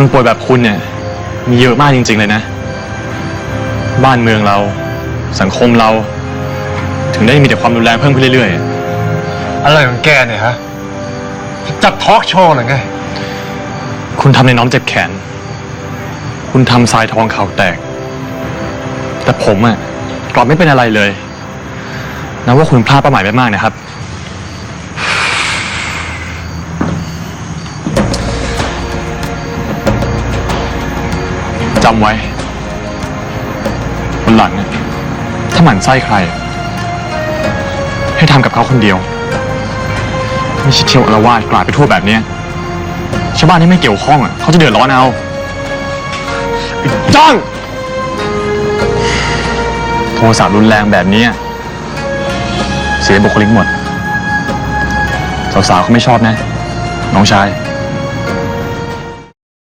คนป่วยแบบคุณเนี่ย มีเยอะมากจริง ๆ เลยนะ บ้านเมืองเรา สังคมเรา ถึงได้มีแต่ความรุนแรงเพิ่มขึ้นเรื่อยๆอะไรของแกเนี่ยฮะ จัดทอล์กโชว์เหรือไงคุณทำในน้องเจ็บแขน คุณทำทรายทองเข่าแตก แต่ผมอะกลับไม่เป็นอะไรเลยนับว่าคุณพลาดเป้าหมายไปมากนะครับ จำไว้วันหลังเนี่ยถ้าหมั่นไส้ใคร ให้ทำกับเขาคนเดียว ไม่ใช่เที่ยวอารวาสกลาดไปทั่วแบบเนี้ยชาวบ้านที่ไม่เกี่ยวข้องอะเขาจะเดือดร้อนเอาไอ้จ้องโทรศัพท์รุนแรงแบบนี้เสียบุคลิกหมด สาวๆเขาไม่ชอบนะ น้องชาย